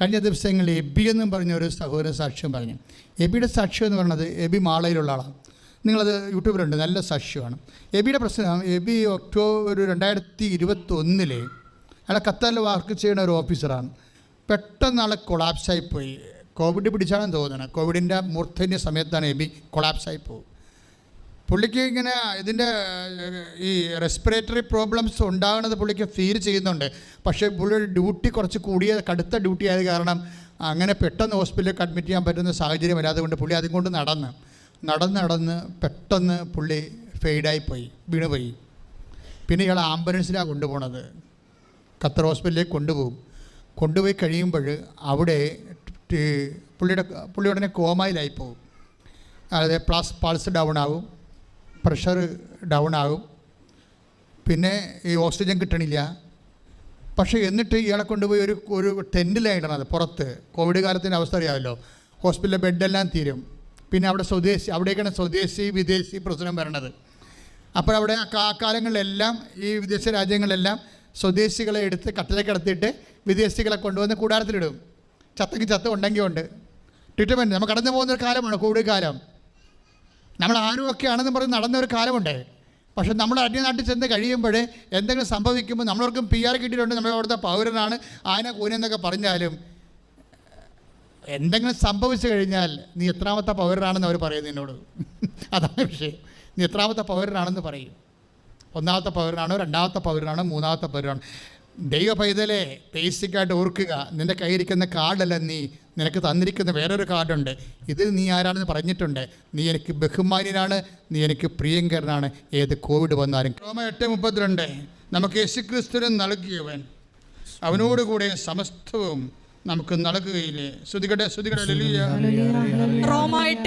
കഴിഞ്ഞ ദിവസങ്ങളിൽ എബി എന്നും പറഞ്ഞ ഒരു സഹോദര സാക്ഷ്യം പറഞ്ഞു. എബിയുടെ സാക്ഷ്യം എന്ന് പറയുന്നത് എബി മാളയിലുള്ള ആളാണ്. നിങ്ങളത് യൂട്യൂബിലുണ്ട് നല്ല സാക്ഷ്യമാണ്. എബിയുടെ പ്രശ്നം എബി ഒക്ടോബർ രണ്ടായിരത്തി ഇരുപത്തി ഒന്നിൽ അയാളെ ഖത്തറിൽ വർക്ക് ചെയ്യുന്ന ഒരു ഓഫീസറാണ്. പെട്ടെന്ന് ആളെ കൊളാപ്സായി പോയി. കോവിഡ് പിടിച്ചാണെന്ന് തോന്നുന്നത് കോവിഡിന്റെ മൂർധന്യ സമയത്താണ് എബി കൊളാപ്സായി പോകും പുള്ളിക്ക് ഇങ്ങനെ ഇതിന്റെ ഈ റെസ്പിറേറ്ററി പ്രോബ്ലംസ് ഉണ്ടാകുന്നത് പുള്ളിക്ക് ഫീൽ ചെയ്യുന്നുണ്ട്. പക്ഷേ പുള്ളിയുടെ ഡ്യൂട്ടി കുറച്ച് കൂടിയ കടുത്ത ഡ്യൂട്ടി ആയത് കാരണം അങ്ങനെ പെട്ടെന്ന് ഹോസ്പിറ്റലിലേക്ക് അഡ്മിറ്റ് ചെയ്യാൻ പറ്റുന്ന സാഹചര്യം വരാതെ കൊണ്ട് പുള്ളി അതും കൊണ്ട് നടന്ന് നടന്ന് നടന്ന് പെട്ടെന്ന് പുള്ളി ഫെയ്ഡായി പോയി വീണുപോയി പിന്നെ ഇയാൾ ആംബുലൻസിലാണ് കൊണ്ടുപോണത്. ഖത്തർ ഹോസ്പിറ്റലിലേക്ക് കൊണ്ടുപോകും. കൊണ്ടുപോയി കഴിയുമ്പോൾ അവിടെ പുള്ളിയുടെ പുള്ളി ഉടനെ കോമയിലായി പോകും. അതായത് പ്ലസ് പൾസ് ഡൗൺ ആകും പ്രഷർ ഡൗൺ ആകും. പിന്നെ ഈ ഓക്സിജൻ കിട്ടണില്ല. പക്ഷേ എന്നിട്ട് ഇയാളെ കൊണ്ടുപോയി ഒരു ഒരു ടെന്റിലാണ് ഇടണത് പുറത്ത്. കോവിഡ് കാലത്തിന്റെ അവസ്ഥ അറിയാമല്ലോ. ഹോസ്പിറ്റലിലെ ബെഡെല്ലാം തീരും. പിന്നെ അവിടെ സ്വദേശി അവിടേക്കാണ് സ്വദേശി വിദേശി പ്രശ്നം വരണത്. അപ്പോൾ അവിടെ ആ കാലങ്ങളിലെല്ലാം ഈ വിദേശ രാജ്യങ്ങളിലെല്ലാം സ്വദേശികളെ എടുത്ത് കട്ടിലേക്ക് കിടത്തിയിട്ട് വിദേശികളെ കൊണ്ടുവന്ന് കൂടാരത്തിലിടും. ചത്തക്ക് ചത്ത ഉണ്ടെങ്കിൽ ഉണ്ട്. ട്രീറ്റ്മെന്റ് നമ്മൾ കടന്നു പോകുന്ന ഒരു കാലമാണ് കോവിഡ് കാലം. നമ്മൾ ആരുമൊക്കെ ആണെന്ന് പറഞ്ഞ് നടന്ന ഒരു കാലമുണ്ട്. പക്ഷെ നമ്മൾ അന്യനാട്ടിൽ ചെന്ന് കഴിയുമ്പോൾ എന്തെങ്കിലും സംഭവിക്കുമ്പോൾ നമ്മളവർക്കും പി ആർ കിട്ടിയിട്ടുണ്ട് നമ്മൾ അവിടുത്തെ പൗരനാണ് ആന കൂനെന്നൊക്കെ പറഞ്ഞാലും എന്തെങ്കിലും സംഭവിച്ചു കഴിഞ്ഞാൽ നീ എത്രാമത്തെ പൗരനാണെന്ന് അവർ പറയുന്നു എന്നോട് അതാണ് വിഷയം. നീ എത്രാമത്തെ പൗരനാണെന്ന് പറയും. ഒന്നാമത്തെ പൗരനാണോ രണ്ടാമത്തെ പൗരനാണോ മൂന്നാമത്തെ പൗരനാണോ? ദൈവ പൈതലെ ബേസിക്കായിട്ട് ഓർക്കുക നിന്റെ കയ്യിരിക്കുന്ന കാർഡല്ല നീ നിനക്ക് തന്നിരിക്കുന്ന വേറൊരു കാർഡുണ്ട്. ഇത് നീ ആരാണെന്ന് പറഞ്ഞിട്ടുണ്ട്. നീ എനിക്ക് ബഹുമാന്യനാണ് നീ എനിക്ക് പ്രിയങ്കരനാണ്. ഏത് കോവിഡ് വന്നാലും. റോമ എട്ട് മുപ്പത്തിരണ്ട്. നമുക്ക് യേശുക്രിസ്തുവിന് നൽകിയവൻ. അവനോടുകൂടെ സമസ്തവും നമുക്ക് നൽകുകയില്ലേ ശ്രുതികട്ടെ ശ്രുതികട്ടെ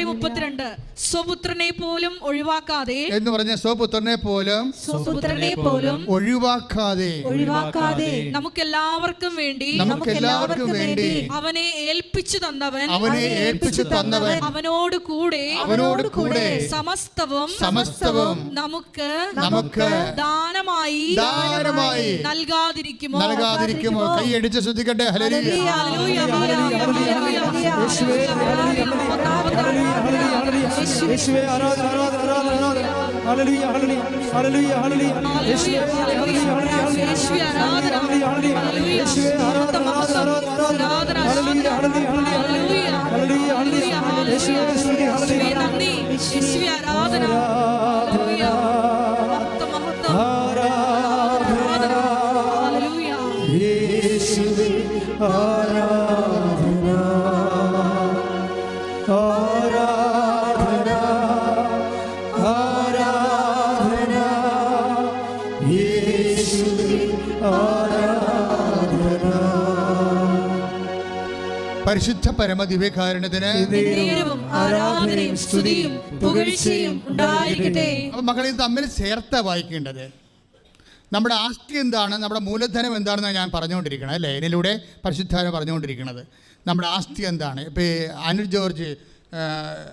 മുപ്പത്തിരണ്ട്. സ്വപുത്രനെ പോലും ഒഴിവാക്കാതെ എന്ന് പറഞ്ഞ സ്വപുത്രനെ പോലും സ്വപുത്രനെ പോലും ഒഴിവാക്കാതെ ഒഴിവാക്കാതെ നമുക്കെല്ലാവർക്കും വേണ്ടി നമുക്ക് എല്ലാവർക്കും വേണ്ടി അവനെ ഏൽപ്പിച്ചു തന്നവൻ അവനെ ഏൽപ്പിച്ചു തന്നവൻ അവനോട് കൂടെ അവനോട് കൂടെ സമസ്തവും സമസ്തവും നമുക്ക് നമുക്ക് ദാനമായി ദാനമായി നൽകാതിരിക്കുമോ? നൽകാതിരിക്കുമോ? കൈയടിച്ച് ശ്രദ്ധിക്കട്ടെ ഹല്ലേലൂയ, യേശുവേ ആരാധന ആരാധന ആരാധന ആരാധന ഹല്ലേലൂയ ഹല്ലേലൂയ ഹല്ലേലൂയ യേശുവേ യേശുവേ ആരാധന ഹല്ലേലൂയ യേശുവേ ആരാധന ആരാധന ആരാധന ഹല്ലേലൂയ ഹല്ലേലൂയ ഹല്ലേലൂയ ഹല്ലേലൂയ യേശുവേ സ്തുതി ഹല്ലേലൂയ യേശുവേ ആരാധന പരിശുദ്ധ നേരവും ആരാധനയും സ്തുതിയും പുകഴ്ചയും ഉണ്ടായിരിക്കട്ടെ. അപ്പം മക്കളെ തമ്മിൽ ചേർത്ത വായിക്കേണ്ടത്. നമ്മുടെ ആസ്തി എന്താണ്? നമ്മുടെ മൂലധനം എന്താണെന്ന് ഞാൻ പറഞ്ഞുകൊണ്ടിരിക്കണം അല്ലേ? ഇതിലൂടെ പരിശുദ്ധാന പറഞ്ഞുകൊണ്ടിരിക്കുന്നത് നമ്മുടെ ആസ്തി എന്താണ്? ഇപ്പോൾ അനിൽ ജോർജ്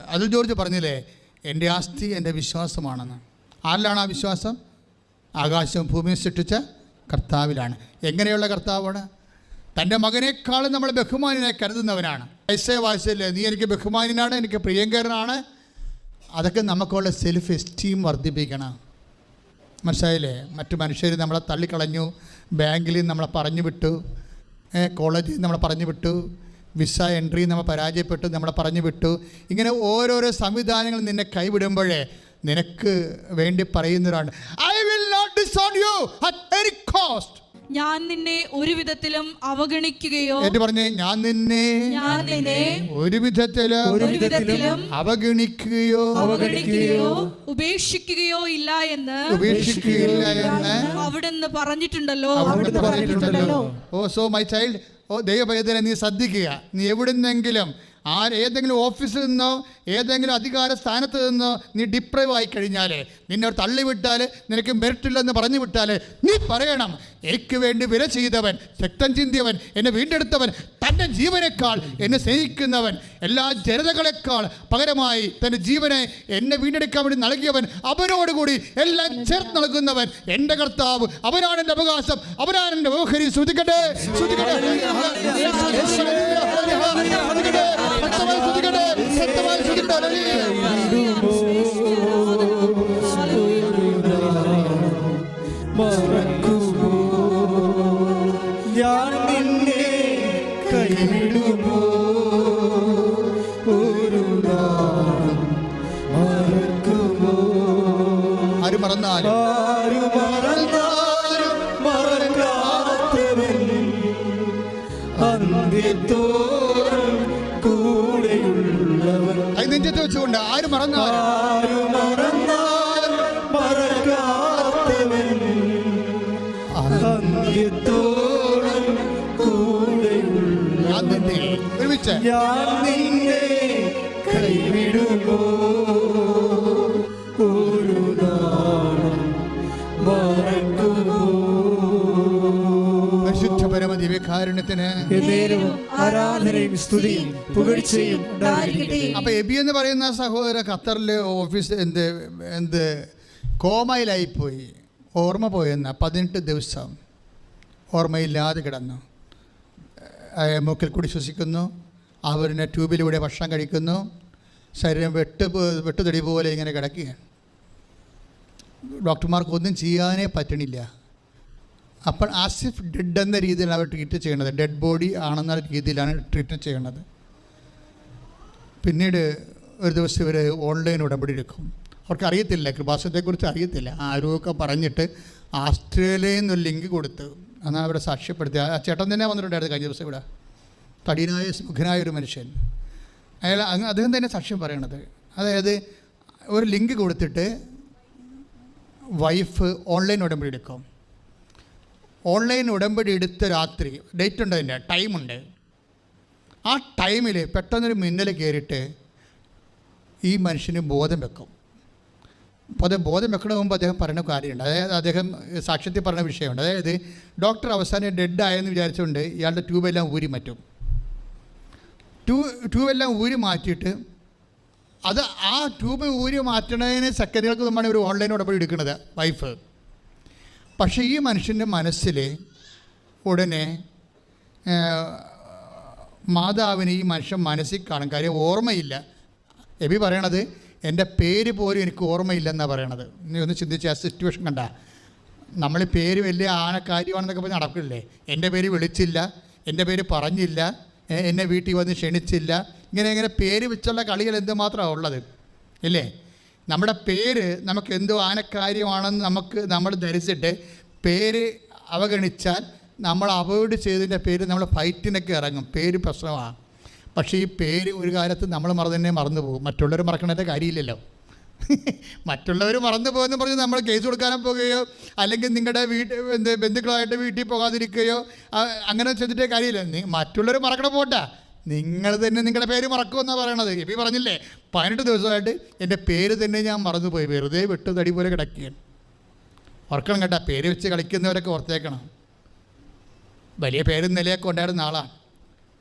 അതുൽ ജോർജ് പറഞ്ഞില്ലേ എന്റെ ആസ്തി എന്റെ വിശ്വാസമാണെന്ന്. ആരിലാണ് ആ വിശ്വാസം? ആകാശവും ഭൂമിയും സൃഷ്ടിച്ച കർത്താവിലാണ്. എങ്ങനെയുള്ള കർത്താവാണ്? തന്റെ മകനേക്കാളും നമ്മൾ ബഹുമാനിനെ കരുതുന്നവനാണ്. ഐസേ വായിച്ചല്ലേ നീ എനിക്ക് ബഹുമാനിനാണ് എനിക്ക് പ്രിയങ്കരനാണ്. അതൊക്കെ നമുക്കുള്ള സെൽഫ് എസ്റ്റീം വർദ്ധിപ്പിക്കണം. മനസ്സിലായില്ലേ? മറ്റു മനുഷ്യർ നമ്മളെ തള്ളിക്കളഞ്ഞു ബാങ്കിൽ നമ്മളെ പറഞ്ഞു വിട്ടു കോളേജിൽ നിന്ന് നമ്മളെ പറഞ്ഞു വിട്ടു വിസ എൻട്രി നമ്മൾ പരാജയപ്പെട്ടു നമ്മളെ പറഞ്ഞു വിട്ടു. ഇങ്ങനെ ഓരോരോ സംവിധാനങ്ങൾ നിന്നെ കൈവിടുമ്പോഴേ നിനക്ക് വേണ്ടി പറയുന്നവരാണ് I will not disown you at any cost ഞാൻ നിന്നെ ഒരു വിധത്തിലും അവഗണിക്കുകയോ എന്ന് പറഞ്ഞു ഞാൻ നിന്നെ ഞാൻ നിന്നെ ഒരു വിധത്തിൽ ഒരു വിധത്തിലും അവഗണിക്കുകയോ അവഗണിക്കുകയോ ഉപേക്ഷിക്കുകയോ ഇല്ല എന്ന് ഉപേക്ഷിക്കുകയില്ല എന്ന് അവിടുന്ന് പറഞ്ഞിട്ടുണ്ടല്ലോ. അവിടുന്ന് പറഞ്ഞിട്ടുണ്ടല്ലോ. Oh so my child oh ദൈവഭയത്തിനെ നീ ശ്രദ്ധിക്കുക. നീ എവിടുന്നെങ്കിലും ആര് ഏതെങ്കിലും ഓഫീസിൽ നിന്നോ ഏതെങ്കിലും അധികാര സ്ഥാനത്ത് നിന്നോ നീ ഡിപ്രൈവ് ആയി കഴിഞ്ഞാൽ നിന്നെ തള്ളിവിട്ടാൽ നിനക്ക് മെറിറ്റില്ലെന്ന് പറഞ്ഞു വിട്ടാൽ നീ പറയണം എനിക്ക് വേണ്ടി വില ചെയ്തവൻ ശക്തം ചിന്തിയവൻ എന്നെ വീണ്ടെടുത്തവൻ തന്റെ ജീവനേക്കാൾ എന്നെ സ്നേഹിക്കുന്നവൻ എല്ലാ ജനതകളെക്കാൾ പകരമായി തന്റെ ജീവനെ എന്നെ വീണ്ടെടുക്കാൻ വേണ്ടി നൽകിയവൻ അവനോടുകൂടി എല്ലാം ചേർത്ത് നൽകുന്നവൻ എന്റെ കർത്താവ് അവനാണ് എന്റെ അവകാശം അവനാണ് എന്റെ ഓഹരി ശ്രുതിക്കട്ടെ ശ്രുതിക്കട്ടെ ശക്തമായി ശ്രദ്ധിക്കട്ടെ ശക്തമായി നിന്നെ ആര് മറന്നാലും? ആരാധനയും സ്തുതിയും അപ്പൊ എബി എന്ന് പറയുന്ന സഹോദര ഖത്തറിലെ ഓഫീസ് എന്ത് എന്ത് കോമയിലായിപ്പോയി. ഓർമ്മ പോയെന്ന പതിനെട്ട് ദിവസം ഓർമ്മയില്ലാതെ കിടന്നു. മൂക്കിൽ കൂടി ശ്വസിക്കുന്നു അവരിനെ ട്യൂബിലൂടെ ഭക്ഷണം കഴിക്കുന്നു ശരീരം വെട്ട് വെട്ടുതടി പോലെ ഇങ്ങനെ കിടക്കുകയാണ്. ഡോക്ടർമാർക്ക് ഒന്നും ചെയ്യാനേ പറ്റണില്ല. അപ്പോൾ ആസിഫ് ഡെഡ് എന്ന രീതിയിലാണ് അവർ ട്രീറ്റ് ചെയ്യണത് ഡെഡ് ബോഡി ആണെന്ന രീതിയിലാണ് ട്രീറ്റ് ചെയ്യണത് പിന്നീട് ഒരു ദിവസം ഇവർ ഓൺലൈൻ ഉടമ്പടി എടുക്കും. അവർക്ക് അറിയത്തില്ല കൃപാസനത്തെക്കുറിച്ച് അറിയത്തില്ല. ആരോഗ്യമൊക്കെ പറഞ്ഞിട്ട് ആസ്ട്രേലിയയിൽ നിന്ന് ലിങ്ക് കൊടുത്ത് എന്നാണ് അവരെ സാക്ഷ്യപ്പെടുത്തി ആ ചേട്ടൻ തന്നെ വന്നിട്ടുണ്ടായിരുന്നു കഴിഞ്ഞ ദിവസം ഇവിടെ. തടീനായ സുഖനായ ഒരു മനുഷ്യൻ. അയാൾ അദ്ദേഹം തന്നെ സാക്ഷ്യം പറയണത്. അതായത് ഒരു ലിങ്ക് കൊടുത്തിട്ട് വൈഫ് ഓൺലൈൻ ഉടമ്പടി എടുക്കും. ഓൺലൈൻ ഉടമ്പടി എടുത്ത രാത്രി ഡേറ്റ് ഉണ്ട് അതിന്റെ? ടൈമുണ്ട് ആ ടൈമിൽ പെട്ടെന്നൊരു മിന്നൽ കയറിയിട്ട് ഈ മനുഷ്യന് ബോധം വെക്കും. അപ്പോൾ അത് ബോധം വെക്കണ മുമ്പ് അദ്ദേഹം പറയുന്ന കാര്യമുണ്ട്. അതായത് അദ്ദേഹം സാക്ഷ്യത്തിൽ പറഞ്ഞ വിഷയമുണ്ട്. അതായത് ഡോക്ടർ അവസാനം ഡെഡ് ആയെന്ന് വിചാരിച്ചുകൊണ്ട് ഇയാളുടെ ട്യൂബെല്ലാം ഊരി മാറ്റും. ട്യൂ ട്യൂബെല്ലാം ഊരി മാറ്റിയിട്ട് അത് ആ ട്യൂബ് ഊരി മാറ്റണതിന് സെക്കൻഡുകൾക്ക് മുമ്പാണ് ഒരു ഓൺലൈൻ ഉടമ്പടി എടുക്കുന്നത് വൈഫ് പക്ഷേ ഈ മനുഷ്യന്റെ മനസ്സിൽ ഉടനെ മാതാവിന് ഈ മനുഷ്യൻ മനസ്സിൽ കാണും. കാര്യം ഓർമ്മയില്ല. എബി പറയണത് എന്റെ പേര് പോലും എനിക്ക് ഓർമ്മയില്ലെന്നാണ് പറയണത്. നീ ഒന്ന് ചിന്തിച്ച് ആ സിറ്റുവേഷൻ കണ്ട. നമ്മൾ പേര് വലിയ ആന കാര്യമാണെന്നൊക്കെ പറഞ്ഞ് നടക്കില്ലേ? എന്റെ പേര് വിളിച്ചില്ല എന്റെ പേര് പറഞ്ഞില്ല എന്നെ വീട്ടിൽ വന്ന് ക്ഷണിച്ചില്ല. ഇങ്ങനെ ഇങ്ങനെ പേര് വെച്ചുള്ള കളികൾ എന്തുമാത്രമാണ് ഉള്ളത്? ഇല്ലേ? നമ്മുടെ പേര് നമുക്ക് എന്തോ ആനക്കാര്യമാണെന്ന് നമുക്ക് നമ്മൾ ധരിച്ചിട്ട് പേര് അവഗണിച്ചാൽ നമ്മൾ അവോയ്ഡ് ചെയ്തതിന്റെ പേര് നമ്മൾ ഫൈറ്റിനൊക്കെ ഇറങ്ങും. പേര് പ്രശ്നമാണ്. പക്ഷേ ഈ പേര് ഒരു കാലത്ത് നമ്മൾ മറന്നു മറന്നു പോകും. മറ്റുള്ളവർ മറക്കണതിന്റെ കാര്യമില്ലല്ലോ. മറ്റുള്ളവർ മറന്നു പോകുമെന്ന് പറഞ്ഞ് നമ്മൾ കേസ് കൊടുക്കാനും പോകുകയോ അല്ലെങ്കിൽ നിങ്ങളുടെ വീട്ട് എന്ത് ബന്ധുക്കളായിട്ട് വീട്ടിൽ പോകാതിരിക്കുകയോ അങ്ങനെ ചെയ്തിട്ടേ കാര്യമില്ല. മറ്റുള്ളവർ മറക്കണ പോട്ടാ. നിങ്ങൾ തന്നെ നിങ്ങളുടെ പേര് മറക്കുമെന്നാണ് പറയണത്. ഈ പറഞ്ഞില്ലേ പതിനെട്ട് ദിവസമായിട്ട് എന്റെ പേര് തന്നെ ഞാൻ മറന്നുപോയി. വെറുതെ വിട്ട് തടി പോലെ കിടക്കുകയാണ്. ഓർക്കണം കേട്ടാ പേര് വെച്ച് കളിക്കുന്നവരൊക്കെ ഓർത്തേക്കണം വലിയ പേരും നിലയൊക്കെ ഉണ്ടായിരുന്ന ആളാണ്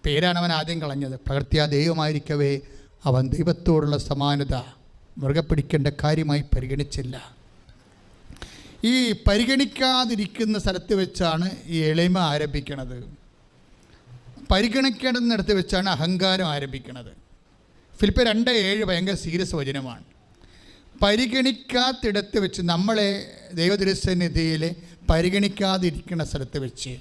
പേരാണ് അവൻ ആദ്യം കളഞ്ഞത്. പ്രകൃത്യാ ദൈവമായിരിക്കവേ അവൻ ദൈവത്തോടുള്ള സമാനത മുറുകെ പിടിക്കേണ്ട കാര്യമായി പരിഗണിച്ചില്ല. ഈ പരിഗണിക്കാതിരിക്കുന്ന സ്ഥലത്ത് വെച്ചാണ് ഈ എളിമ ആരംഭിക്കുന്നത് പരിഗണിക്കേണ്ടുന്നിടത്ത് വെച്ചാണ് അഹങ്കാരം ആരംഭിക്കുന്നത്. ഫിലിപ്പ് രണ്ട് ഏഴ് ഭയങ്കര സീരിയസ് വചനമാണ്. പരിഗണിക്കാത്തിടത്ത് വെച്ച് നമ്മളെ ദൈവദൃശ്യനിധിയിൽ പരിഗണിക്കാതിരിക്കുന്ന സ്ഥലത്ത് വെച്ച്.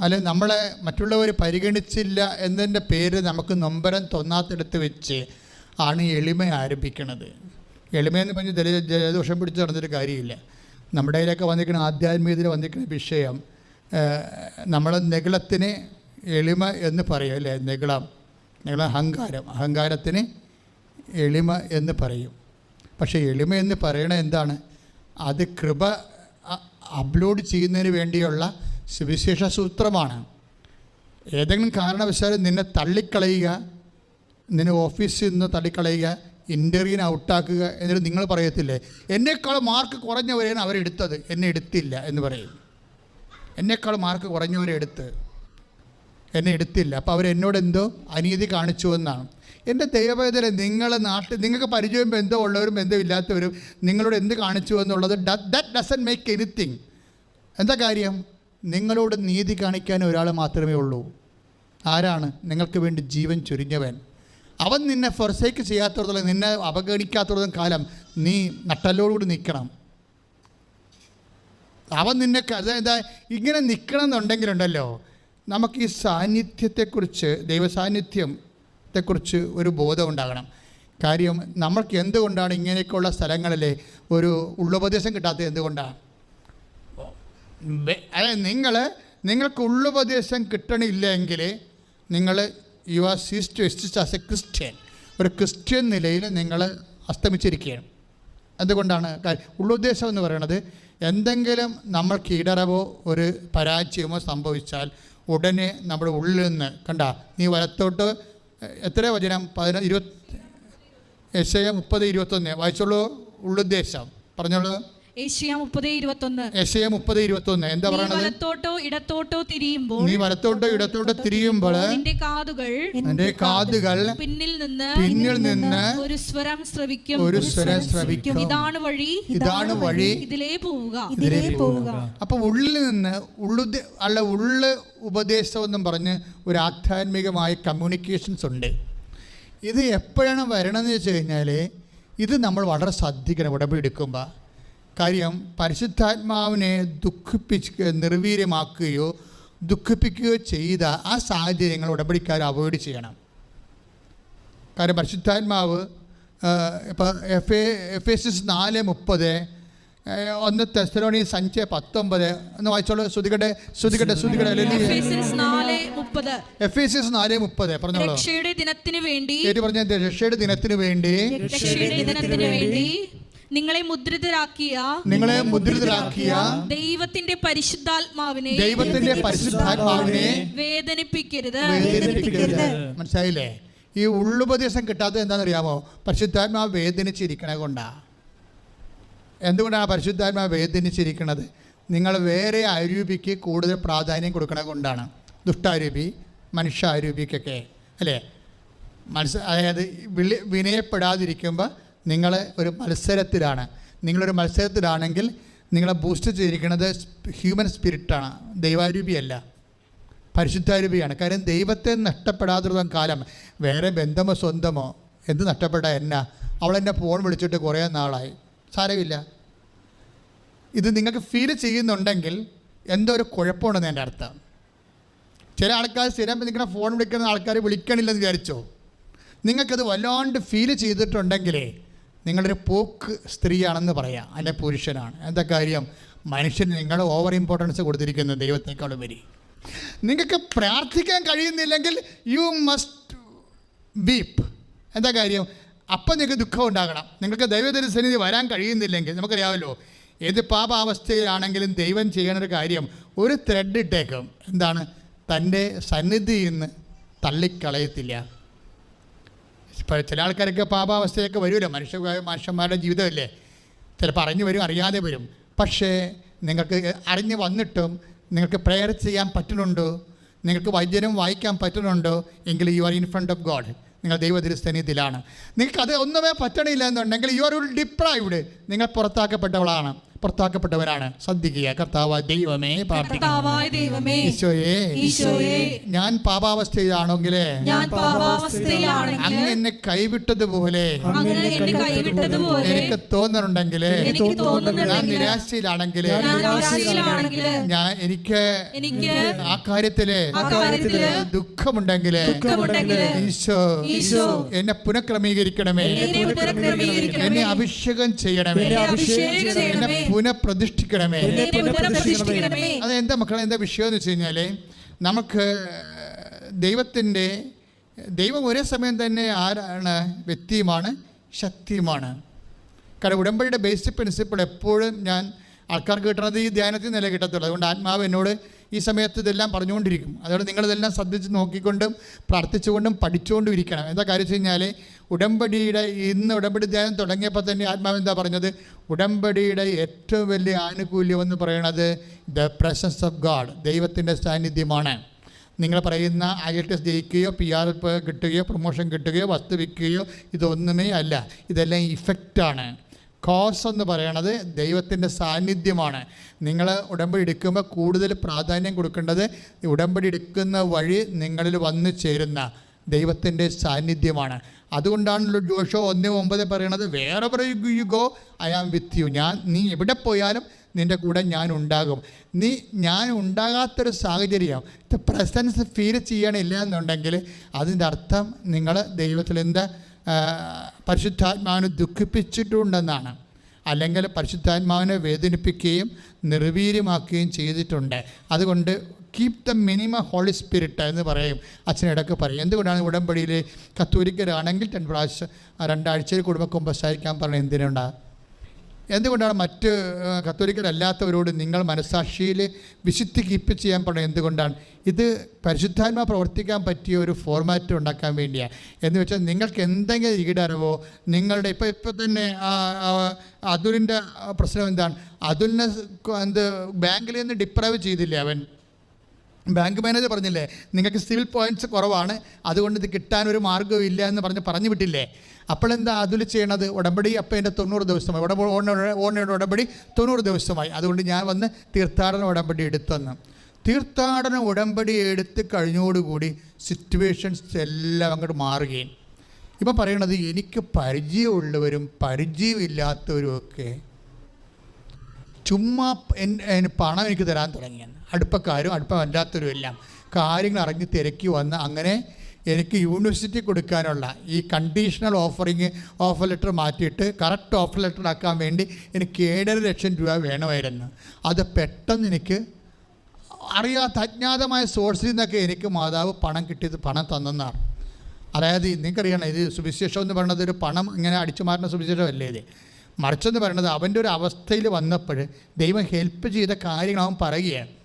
അല്ല നമ്മളെ മറ്റുള്ളവർ പരിഗണിച്ചില്ല എന്നതിന്റെ പേര് നമുക്ക് നൊമ്പരം തോന്നാത്തിടത്ത് വെച്ച് ആണ് എളിമ ആരംഭിക്കുന്നത് എളിമയെന്ന് പറഞ്ഞ് ജല ജലദോഷം പിടിച്ച് നടന്നൊരു കാര്യമില്ല. നമ്മുടെ കയ്യിലൊക്കെ വന്നിരിക്കുന്ന ആധ്യാത്മികതയിൽ വന്നിരിക്കുന്ന വിഷയം നമ്മൾ നെഗളത്തിന് എളിമ എന്ന് പറയും അല്ലേ? നെഗളം നെഗളം അഹങ്കാരം. അഹങ്കാരത്തിന് എളിമ എന്ന് പറയും. പക്ഷേ എളിമ എന്ന് പറയണ എന്താണ്? അത് കൃപ അപ്ലോഡ് ചെയ്യുന്നതിന് വേണ്ടിയുള്ള സുവിശേഷ സൂത്രമാണ്. ഏതെങ്കിലും കാരണവശാലും നിന്നെ തള്ളിക്കളയുക നിന്നെ ഓഫീസിൽ നിന്ന് തള്ളിക്കളയുക ഇന്റർവ്യൂവിന് ഔട്ടാക്കുക എന്നിട്ട് നിങ്ങൾ പറയത്തില്ലേ? എന്നെക്കാൾ മാർക്ക് കുറഞ്ഞവരെയാണ് അവരെടുത്തത്. എന്നെ എടുത്തില്ല എന്ന് പറയും. എന്നേക്കാൾ മാർക്ക് കുറഞ്ഞവരെ എടുത്ത് എന്നെ എടുത്തില്ല. അപ്പോൾ അവരെന്നോട് എന്തോ അനീതി കാണിച്ചു എന്നാണ്. എന്റെ ദൈവവേദന നിങ്ങളെ നാട്ടിൽ നിങ്ങൾക്ക് പരിചയം ബന്ധം ഉള്ളവരും ബന്ധമില്ലാത്തവരും നിങ്ങളോട് എന്ത് കാണിച്ചു എന്നുള്ളത് ദാറ്റ് ഡസൻ മേക്ക് എനിത്തിങ് എന്താ കാര്യം? നിങ്ങളോട് നീതി കാണിക്കാൻ ഒരാൾ മാത്രമേ ഉള്ളൂ. ആരാണ്? നിങ്ങൾക്ക് വേണ്ടി ജീവൻ ചൊരിഞ്ഞവൻ. അവൻ നിന്നെ ഫൊർസേക്ക് ചെയ്യാത്തടത്തോളം നിന്നെ അവഗണിക്കാത്തടത്തോളം കാലം നീ നട്ടലോടുകൂടി നിൽക്കണം അവൻ നിന്നെ അതായത് ഇങ്ങനെ നിൽക്കണം എന്നുണ്ടെങ്കിലുണ്ടല്ലോ നമുക്ക് ഈ സാന്നിധ്യത്തെക്കുറിച്ച് ദൈവസാന്നിധ്യത്തെക്കുറിച്ച് ഒരു ബോധം ഉണ്ടാകണം. കാര്യം നമ്മൾക്ക് എന്തുകൊണ്ടാണ് ഇങ്ങനെയൊക്കെയുള്ള സ്ഥലങ്ങളിൽ ഒരു ഉള്ളുപദേശം കിട്ടാത്തത് എന്തുകൊണ്ടാണ് അതായത് നിങ്ങൾ നിങ്ങൾക്ക് ഉള്ളുപദേശം കിട്ടണില്ലെങ്കിൽ നിങ്ങൾ you are cease to exist as a Christian ഒരു ക്രിസ്ത്യൻ നിലയിൽ നിങ്ങൾ അസ്തമിച്ചിരിക്കുകയാണ്. എന്തുകൊണ്ടാണ്? ഉള്ളുദ്ദേശം എന്ന് പറയുന്നത് എന്തെങ്കിലും നമ്മൾ കീടറവോ ഒരു പരാജയമോ സംഭവിച്ചാൽ ഉടനെ നമ്മുടെ ഉള്ളിൽ നിന്ന് കണ്ട നീ വലത്തോട്ട് എത്ര വചനം? പതിന ഇരുപത്തി എസ് എ മുപ്പത് ഇരുപത്തൊന്ന് വായിച്ചോളൂ ഉള്ളുദ്ദേശം. പറഞ്ഞോളൂ. എന്താ പറയുന്നത് പറയണത്? വലത്തോട്ടോ ഇടത്തോട്ടോ തിരിയുമ്പോൾ നീ വലത്തോട്ടോ ഇടത്തോട്ടോ തിരിയുമ്പോൾ നിന്റെ കാതുകൾ നിന്റെ കാതുകൾ പിന്നിൽ നിന്ന് പിന്നിൽ നിന്ന് ഒരു സ്വരം ശ്രവിക്കും ഒരു സ്വരം ശ്രവിക്കും ഇതാണ് വഴി. ഇതാണ് വഴി. ഇതിലേ പോവുക. ഇതിലേ പോവുക. അപ്പോൾ ഉള്ളിൽ നിന്ന് ഉള്ളു അല്ല ഉള്ള് ഉപദേശം എന്നും പറഞ്ഞ് ഒരു ആധ്യാത്മികമായ കമ്മ്യൂണിക്കേഷൻസ് ഉണ്ട്. ഇത് എപ്പോഴാണ് വരണമെന്ന് വെച്ച് കഴിഞ്ഞാൽ ഇത് നമ്മൾ വളരെ ശ്രദ്ധിക്കണം ഉടമ്പടി എടുക്കുമ്പോൾ കാര്യം പരിശുദ്ധാത്മാവിനെ ദുഃഖിപ്പിച്ച് നിർവീര്യമാക്കുകയോ ദുഃഖിപ്പിക്കുകയോ ചെയ്ത ആ സാഹചര്യങ്ങൾ ഉടമ്പടിക്കാർ അവോയ്ഡ് ചെയ്യണം. കാര്യം പരിശുദ്ധാത്മാവ് ഇപ്പോൾ F A F S S നാല് മുപ്പത് ഒന്ന് തെസ്റ്റലോണി സഞ്ചയ പത്തൊമ്പത് ഒന്ന് വായിച്ചോളൂ ശ്രുതികട്ടെ ശ്രുതികട്ടെ ശ്രുതികട്ടെ എഫ് എസ് എസ് നാല് മുപ്പത് പറഞ്ഞോളൂ. രക്ഷയുടെ ദിനത്തിനു വേണ്ടി പറഞ്ഞ? രക്ഷയുടെ ദിനത്തിനു വേണ്ടി നിങ്ങളെ മുദ്രിതരാക്കിയ നിങ്ങളെ മുദ്രിതരാക്കിയ ദൈവത്തിന്റെ പരിശുദ്ധാത്മാവിനെ ദൈവത്തിന്റെ പരിശുദ്ധാത്മാവിനെ വേദനിപ്പിക്കരുത്. വേദനിപ്പിക്കരുത്. മനസ്സിലായില്ലേ? ഈ ഉള്ളുപദേശം കിട്ടാത്തത് എന്താണെന്നറിയാമോ? പരിശുദ്ധാത്മാവ് വേദനിച്ചിരിക്കണ കൊണ്ടാ. എന്തുകൊണ്ടാണ് പരിശുദ്ധാത്മാവ് വേദനിച്ചിരിക്കുന്നത് നിങ്ങൾ വേറെ അരൂപിക്ക് കൂടുതൽ പ്രാധാന്യം കൊടുക്കണ കൊണ്ടാണ്. ദുഷ്ടാരൂപി മനുഷ്യാരൂപിക്കൊക്കെ. അല്ലേ? മനസ്സ് അതായത് വിളി വിനയപ്പെടാതിരിക്കുമ്പോൾ നിങ്ങൾ ഒരു മത്സരത്തിലാണ്. നിങ്ങളൊരു മത്സരത്തിലാണെങ്കിൽ നിങ്ങളെ ബൂസ്റ്റ് ചെയ്തിരിക്കുന്നത് ഹ്യൂമൻ സ്പിരിറ്റാണ് ദൈവാരൂപിയല്ല. പരിശുദ്ധാരൂപിയാണ്. കാര്യം ദൈവത്തെ നഷ്ടപ്പെടാതിരുന്ന കാലം വേറെ ബന്ധമോ സ്വന്തമോ എന്ത് നഷ്ടപ്പെട്ട എന്നാ? അവളെന്നെ ഫോൺ വിളിച്ചിട്ട് കുറേ നാളായി. സാരമില്ല. ഇത് നിങ്ങൾക്ക് ഫീൽ ചെയ്യുന്നുണ്ടെങ്കിൽ എന്തോ ഒരു കുഴപ്പമുണ്ടെന്ന് എന്റെ അർത്ഥം. ചില ആൾക്കാർ സ്ഥിരം നിങ്ങളുടെ ഫോൺ വിളിക്കുന്ന ആൾക്കാർ വിളിക്കണില്ലെന്ന് വിചാരിച്ചോ? നിങ്ങൾക്കത് വല്ലാണ്ട് ഫീൽ ചെയ്തിട്ടുണ്ടെങ്കിലേ നിങ്ങളൊരു പോക്ക് സ്ത്രീയാണെന്ന് പറയാം അല്ലെ പുരുഷനാണ്. എന്താ കാര്യം? മനുഷ്യന് നിങ്ങൾ ഓവർ ഇമ്പോർട്ടൻസ് കൊടുത്തിരിക്കുന്നു ദൈവത്തെക്കാളുപരി നിങ്ങൾക്ക് പ്രാർത്ഥിക്കാൻ കഴിയുന്നില്ലെങ്കിൽ യു മസ്റ്റ് ബീപ്പ് എന്താ കാര്യം? അപ്പം നിങ്ങൾക്ക് ദുഃഖം ഉണ്ടാകണം. നിങ്ങൾക്ക് ദൈവത്തിന്റെ സന്നിധി വരാൻ കഴിയുന്നില്ലെങ്കിൽ നമുക്കറിയാമല്ലോ ഏത് പാപാവസ്ഥയിലാണെങ്കിലും ദൈവം ചെയ്യണ ഒരു കാര്യം ഒരു ത്രെഡ് ഇട്ടേക്കും. എന്താണ്? തന്റെ സന്നിധിയിൽ നിന്ന് തള്ളിക്കളയത്തില്ല. ചില ആൾക്കാരൊക്കെ പാപാവസ്ഥയൊക്കെ വരുമല്ലോ മനുഷ്യ മനുഷ്യന്മാരുടെ ജീവിതമല്ലേ? ചിലപ്പോൾ അറിഞ്ഞു വരും അറിയാതെ വരും. പക്ഷേ നിങ്ങൾക്ക് അറിഞ്ഞു വന്നിട്ടും നിങ്ങൾക്ക് പ്രെയർ ചെയ്യാൻ പറ്റുന്നുണ്ടോ? നിങ്ങൾക്ക് വൈദ്യനും വായിക്കാൻ പറ്റുന്നുണ്ടോ? എങ്കിൽ you are in front of God നിങ്ങൾ ദൈവതിരുസ്ഥനിധിയിലാണ് നിങ്ങൾക്ക് അത് ഒന്നുമേ പറ്റണില്ല എന്നുണ്ടെങ്കിൽ യു ആർ ഒരു ഡിപ്രൈവ്ഡ് നിങ്ങൾ പുറത്താക്കപ്പെട്ടവളാണ്. പുറത്താക്കപ്പെട്ടവരാണ്. ശ്രദ്ധിക്കുക കർത്താവ് ദൈവമേ പ്രാർത്ഥിക്കുന്നു. ഈശോയെ ഞാൻ പാപാവസ്ഥയിലാണെങ്കിൽ അങ്ങ് എന്നെ കൈവിട്ടതുപോലെ എനിക്ക് തോന്നുന്നുണ്ടെങ്കിൽ ഞാൻ നിരാശയിലാണെങ്കിൽ ഞാൻ എനിക്ക് ആ കാര്യത്തിൽ ദുഃഖമുണ്ടെങ്കിൽ ഈശോ എന്നെ പുനഃക്രമീകരിക്കണമേ എന്നെ പുനഃക്രമീകരിക്കണമേ എന്നെ അഭിഷേകം ചെയ്യണമേ എന്നെ അഭിഷേകം ചെയ്യണമേ പുനഃപ്രതിഷ്ഠിക്കണമേ. അതെന്താ മക്കളെ എന്താ വിഷയം എന്ന് വെച്ച് കഴിഞ്ഞാൽ നമുക്ക് ദൈവത്തിന്റെ ദൈവം ഒരേ സമയം തന്നെ ആരാണ്? വ്യക്തിയുമാണ് ശക്തിയുമാണ്. കാരണം ഉടമ്പടിയുടെ ബേസിക് പ്രിൻസിപ്പിൾ എപ്പോഴും ഞാൻ ആൾക്കാർക്ക് കിട്ടുന്നത് ഈ ധ്യാനത്തിൽ നില കിട്ടത്തുള്ളൂ. അതുകൊണ്ട് ആത്മാവ് എന്നോട് ഈ സമയത്ത് ഇതെല്ലാം പറഞ്ഞുകൊണ്ടിരിക്കും. അതുകൊണ്ട് നിങ്ങളിതെല്ലാം ശ്രദ്ധിച്ച് നോക്കിക്കൊണ്ടും പ്രാർത്ഥിച്ചുകൊണ്ടും പഠിച്ചുകൊണ്ടും ഇരിക്കണം. എന്താ കാര്യം വെച്ച് കഴിഞ്ഞാൽ ഉടമ്പടിയുടെ ഇന്ന് ഉടമ്പടി ധ്യാനം തുടങ്ങിയപ്പോൾ തന്നെ ആത്മാവ് എന്താ പറഞ്ഞത്? ഉടമ്പടിയുടെ ഏറ്റവും വലിയ ആനുകൂല്യം എന്ന് പറയുന്നത് ദ പ്രസൻസ് ഓഫ് ഗാഡ് ദൈവത്തിന്റെ സാന്നിധ്യമാണ്. നിങ്ങൾ പറയുന്ന ഐ ടി എസ് ജയിക്കുകയോ പി ആർ എഫ് കിട്ടുകയോ പ്രൊമോഷൻ കിട്ടുകയോ വസ്തു വിൽക്കുകയോ ഇതൊന്നുമേ അല്ല. ഇതെല്ലാം ഇഫക്റ്റാണ് കോസ് എന്ന് പറയണത് ദൈവത്തിന്റെ സാന്നിധ്യമാണ്. നിങ്ങൾ ഉടമ്പടി എടുക്കുമ്പോൾ കൂടുതൽ പ്രാധാന്യം കൊടുക്കേണ്ടത് ഉടമ്പടി എടുക്കുന്ന വഴി നിങ്ങളിൽ വന്നു ചേരുന്ന ദൈവത്തിന്റെ സാന്നിധ്യമാണ്. അതുകൊണ്ടാണല്ലോ ജോഷോ ഒന്ന് ഒമ്പത് പറയണത്. വേറെ you go I am with you ഞാൻ നീ എവിടെ പോയാലും നിന്റെ കൂടെ ഞാൻ ഉണ്ടാകും. നീ ഞാൻ ഉണ്ടാകാത്തൊരു സാഹചര്യം പ്രസൻസ് ഫീൽ ചെയ്യണില്ല എന്നുണ്ടെങ്കിൽ അതിന്റെ അർത്ഥം നിങ്ങൾ ദൈവത്തിൽ എന്താ പരിശുദ്ധാത്മാവിനെ ദുഃഖിപ്പിച്ചിട്ടുണ്ടെന്നാണ്. അല്ലെങ്കിൽ പരിശുദ്ധാത്മാവിനെ വേദനിപ്പിക്കുകയും നിർവീര്യമാക്കുകയും ചെയ്തിട്ടുണ്ട്. അതുകൊണ്ട് keep the minimum Holy Spirit എന്ന് പറയും. അച്ഛൻ ഇടയ്ക്ക് പറയും. എന്തുകൊണ്ടാണ് ഉടമ്പടിയിൽ കത്തോലിക്കരാണെങ്കിൽ രണ്ട് പ്രാവശ്യം രണ്ടാഴ്ചയിൽ കുടുംബ കുമ്പസാരിക്കാൻ പറഞ്ഞത് എന്തിനുണ്ടാ? എന്തുകൊണ്ടാണ് മറ്റ് കത്തോലിക്കരല്ലാത്തവരോട് നിങ്ങൾ മനസ്സാക്ഷിയിൽ വിശുദ്ധി കീപ്പ് ചെയ്യാൻ പറഞ്ഞത് എന്തുകൊണ്ടാണ്? ഇത് പരിശുദ്ധാത്മ പ്രവർത്തിക്കാൻ പറ്റിയ ഒരു ഫോർമാറ്റ് ഉണ്ടാക്കാൻ വേണ്ടിയാണ് എന്ന് വെച്ചാൽ നിങ്ങൾക്ക് എന്തെങ്കിലും ഈടറിവോ നിങ്ങളുടെ ഇപ്പോൾ ഇപ്പോൾ തന്നെ അതുലിന്റെ പ്രശ്നം എന്താണ്? അതുലിനെ എന്ത് ബാങ്കിൽ നിന്ന് ഡിപ്രൈവ് ചെയ്തില്ലേ അവൻ? ബാങ്ക് മാനേജർ പറഞ്ഞില്ലേ നിങ്ങൾക്ക് സിവിൽ പോയിന്റ്സ് കുറവാണ് അതുകൊണ്ട് ഇത് കിട്ടാനൊരു മാർഗവും ഇല്ല എന്ന് പറഞ്ഞ് പറഞ്ഞു വിട്ടില്ലേ. അപ്പോഴെന്താ അതിൽ ചെയ്യണത്? ഉടമ്പടി അപ്പം എന്റെ തൊണ്ണൂറ് ദിവസമായി. ഉടമ്പ ഓണയുടെ ഉടമ്പടി തൊണ്ണൂറ് ദിവസമായി. അതുകൊണ്ട് ഞാൻ വന്ന് തീർത്ഥാടന ഉടമ്പടി എടുത്തെന്ന് തീർത്ഥാടന ഉടമ്പടി എടുത്ത് കഴിഞ്ഞോടുകൂടി സിറ്റുവേഷൻസ് എല്ലാം അങ്ങോട്ട് മാറുകയും. ഇപ്പം പറയണത് എനിക്ക് പരിചയമുള്ളവരും പരിചയമില്ലാത്തവരും ഒക്കെ ചുമ്മാ പണം എനിക്ക് തരാൻ തുടങ്ങിയെന്ന്. അടുപ്പക്കാരും അടുപ്പമല്ലാത്തവരും എല്ലാം കാര്യങ്ങൾ അറിഞ്ഞ് തിരക്കി വന്ന് അങ്ങനെ എനിക്ക് യൂണിവേഴ്സിറ്റി കൊടുക്കാനുള്ള ഈ കണ്ടീഷണൽ ഓഫറിങ് ഓഫർ ലെറ്റർ മാറ്റിയിട്ട് കറക്റ്റ് ഓഫർ ലെറ്റർ ആക്കാൻ വേണ്ടി എനിക്ക് ഏഴര ലക്ഷം രൂപ വേണമായിരുന്നു. അത് പെട്ടെന്ന് എനിക്ക് അറിയാത്ത അജ്ഞാതമായ സോഴ്സിൽ നിന്നൊക്കെ എനിക്ക് മാതാവ് പണം കിട്ടിയത് പണം തന്നെന്നാണ്. അതായത് നിങ്ങൾക്കറിയണം ഇത് സുവിശേഷം എന്ന് പറയുന്നത് ഒരു പണം ഇങ്ങനെ അടിച്ചു മാറുന്ന സുവിശേഷമല്ലേ ഇത്? മറിച്ചെന്ന് പറയുന്നത് അവന്റെ ഒരു അവസ്ഥയിൽ വന്നപ്പോൾ ദൈവം ഹെൽപ്പ് ചെയ്ത കാര്യങ്ങൾ അവൻ പറയുകയാണ്.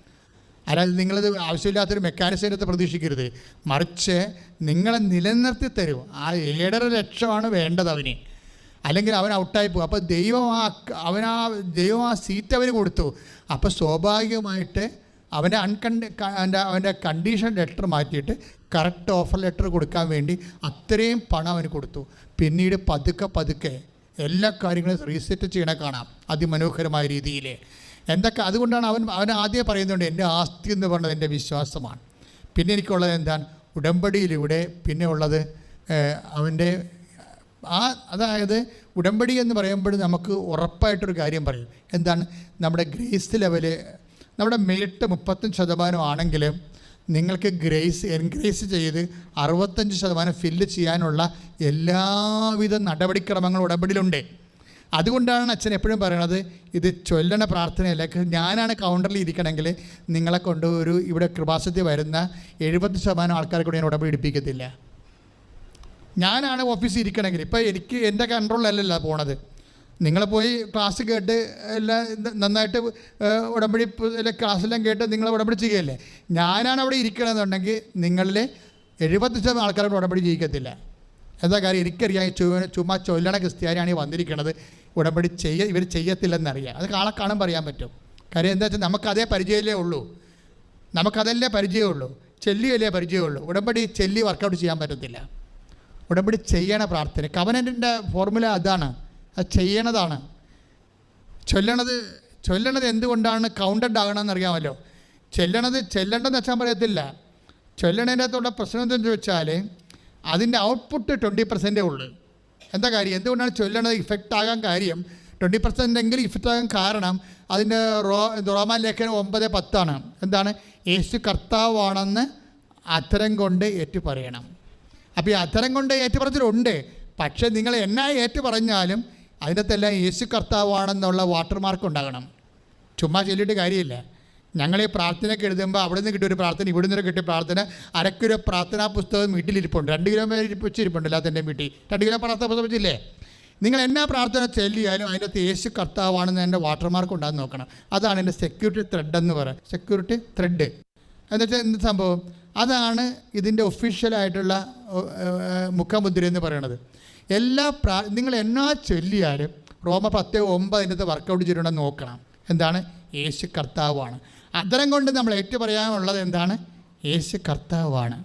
അതായത് നിങ്ങളത് ആവശ്യമില്ലാത്തൊരു മെക്കാനിസത്തെ പ്രതീക്ഷിക്കരുത്. മറിച്ച് നിങ്ങളെ നിലനിർത്തി തരും. ആ ഏഴര ലക്ഷമാണ് വേണ്ടത് അവന്. അല്ലെങ്കിൽ അവൻ ഔട്ടായി പോകും. അപ്പോൾ ദൈവം ആ അവൻ ആ ദൈവം ആ സീറ്റ് അവന് കൊടുത്തു. അപ്പോൾ സ്വാഭാവികമായിട്ട് അവന്റെ അൺകണ്ട അവന്റെ അവന്റെ കണ്ടീഷൻ ലെറ്റർ മാറ്റിയിട്ട് കറക്റ്റ് ഓഫർ ലെറ്റർ കൊടുക്കാൻ വേണ്ടി അത്രയും പണം അവന് കൊടുത്തു. പിന്നീട് പതുക്കെ പതുക്കെ എല്ലാ കാര്യങ്ങളും റീസെറ്റ് ചെയ്യണ കാണാം. അതിമനോഹരമായ രീതിയിൽ എന്തൊക്കെ അതുകൊണ്ടാണ് അവൻ അവൻ ആദ്യം പറയുന്നുണ്ട് എന്റെ ആസ്തി എന്ന് പറഞ്ഞത് എന്റെ വിശ്വാസമാണ്. പിന്നെ എനിക്കുള്ളത് എന്താണ്? ഉടമ്പടിയിലൂടെ പിന്നെ ഉള്ളത് അവന്റെ ആ അതായത് ഉടമ്പടി എന്ന് പറയുമ്പോൾ നമുക്ക് ഉറപ്പായിട്ടൊരു കാര്യം പറയും. എന്താണ്? നമ്മുടെ ഗ്രേസ് ലെവൽ നമ്മുടെ മെരിട്ട് മുപ്പത്തഞ്ച് ശതമാനം ആണെങ്കിൽ നിങ്ങൾക്ക് ഗ്രേസ് എൻഗ്രേസ് ചെയ്ത് അറുപത്തഞ്ച് ശതമാനം ഫില്ല് ചെയ്യാനുള്ള എല്ലാവിധ നടപടിക്രമങ്ങളും ഉടമ്പടിയിലുണ്ട്. അതുകൊണ്ടാണ് അച്ഛൻ എപ്പോഴും പറയണത് ഇത് ചൊല്ലണ പ്രാർത്ഥനയല്ല. ഞാനാണ് കൗണ്ടറിൽ ഇരിക്കണമെങ്കിൽ നിങ്ങളെ കൊണ്ട് ഒരു ഇവിടെ കൃപാസത്തിൽ വരുന്ന എഴുപത് ശതമാനം ആൾക്കാരെ കൂടെ ഞാൻ ഉടമ്പടി ഞാനാണ് ഓഫീസിൽ ഇരിക്കണമെങ്കിൽ. ഇപ്പോൾ എനിക്ക് എന്റെ കൺട്രോളിലല്ലല്ലോ പോണത്. നിങ്ങൾ പോയി ക്ലാസ് കേട്ട് എല്ലാം നന്നായിട്ട് ഉടമ്പടി ക്ലാസ്സെല്ലാം കേട്ട് നിങ്ങൾ ഉടമ്പടി ചെയ്യുകയല്ലേ? ഞാനാണ് അവിടെ ഇരിക്കണമെന്നുണ്ടെങ്കിൽ നിങ്ങളിൽ എഴുപത് ശതമാനം ആൾക്കാരോട് ഉടമ്പടി ചെയ്യിക്കത്തില്ല. എന്താ കാര്യം? എനിക്കറിയാം ചുമ ചുമ്മാ ചൊല്ലണ ക്രിസ്ത്യാനിയാണ് വന്നിരിക്കുന്നത് ഉടമ്പടി ചെയ്യ ഇവർ ചെയ്യത്തില്ലെന്നറിയാം. അത് ആളെ കാണാൻ പറയാൻ പറ്റും. കാര്യം എന്താ വെച്ചാൽ നമുക്കതേ പരിചയമല്ലേ ഉള്ളൂ. നമുക്കതല്ലേ പരിചയമുള്ളൂ ചെല്ലിയല്ലേ പരിചയമുള്ളൂ ഉടമ്പടി ചെല്ലി വർക്കൗട്ട് ചെയ്യാൻ പറ്റത്തില്ല. ഉടമ്പടി ചെയ്യണ പ്രാർത്ഥന. കവനന്റെ ഫോർമുല അതാണ്. അത് ചെയ്യണതാണ്. ചൊല്ലണത് ചൊല്ലണത് എന്തുകൊണ്ടാണ് കൗണ്ടഡ് ആകണമെന്ന് അറിയാമല്ലോ. ചെല്ലണത് ചെല്ലണ്ടെന്ന് വെച്ചാൽ പറയത്തില്ല. ചൊല്ലണതിനകത്തുള്ള പ്രശ്നം എന്താണെന്ന് ചോദിച്ചാൽ അതിന്റെ ഔട്ട്പുട്ട് ട്വന്റി പെർസെന്റേ ഉള്ളൂ. എന്താ കാര്യം? എന്തുകൊണ്ടാണ് ചൊല്ലണത് ഇഫക്റ്റ് ആകാൻ കാര്യം? ട്വന്റി പെർസെന്റ് എങ്കിലും ഇഫക്റ്റ് ആകാൻ കാരണം അതിന്റെ റോ റോമാൻ ലേഖനം ഒമ്പത് പത്താണ്. എന്താണ്? യേശു കർത്താവാണെന്ന് അധരം കൊണ്ട് ഏറ്റു പറയണം അപ്പോൾ ഈ അധരം കൊണ്ട് ഏറ്റുപറച്ചിലുണ്ട് പക്ഷേ നിങ്ങൾ എന്നാ ഏറ്റു പറഞ്ഞാലും അതിനകത്തെല്ലാം യേശു കർത്താവാണെന്നുള്ള വാട്ടർമാർക്ക് ഉണ്ടാകണം. ചുമ്മാ ചൊല്ലിയിട്ട് കാര്യമില്ല. ഞങ്ങൾ ഈ പ്രാർത്ഥനയൊക്കെ എഴുതുമ്പോൾ അവിടെ നിന്ന് കിട്ടിയ ഒരു പ്രാർത്ഥന ഇവിടെ നിന്ന് കിട്ടിയ പ്രാർത്ഥന അരക്കിലോ പ്രാർത്ഥനാ പുസ്തകം വീട്ടിലിരിപ്പുണ്ട്. രണ്ട് കിലോ വെച്ചിരിപ്പുണ്ട് എല്ലാത്തിന്റെ വീട്ടിൽ. രണ്ട് കിലോ പ്രാർത്ഥന പുസ്തകം വെച്ചില്ലേ? നിങ്ങൾ എന്നാ പ്രാർത്ഥന ചെല്ലിയാലും അതിനകത്ത് യേശു കർത്താവാണെന്ന് എന്റെ വാട്ടർമാർക്ക് ഉണ്ടാകുന്ന നോക്കണം. അതാണ് എന്റെ സെക്യൂരിറ്റി ത്രെഡ് എന്ന് പറയുക സെക്യൂരിറ്റി ത്രെഡ് എന്നുവെച്ചാൽ എന്ത് സംഭവം? അതാണ് ഇതിന്റെ ഒഫീഷ്യലായിട്ടുള്ള മുഖമുദ്ര എന്ന് പറയുന്നത് എല്ലാ പ്രാ നിങ്ങൾ എന്നാ ചൊല്ലിയാലും റോമ പത്ത് ഒമ്പത് അതിന്റെ വർക്കൗട്ട് ചെയ്തിട്ടുണ്ടെന്ന് നോക്കണം. എന്താണ്? യേശു കർത്താവാണ്. അതരം കൊണ്ട് നമ്മൾ ഏറ്റു പറയാനുള്ളത് എന്താണ്? യേശു കർത്താവാണ്.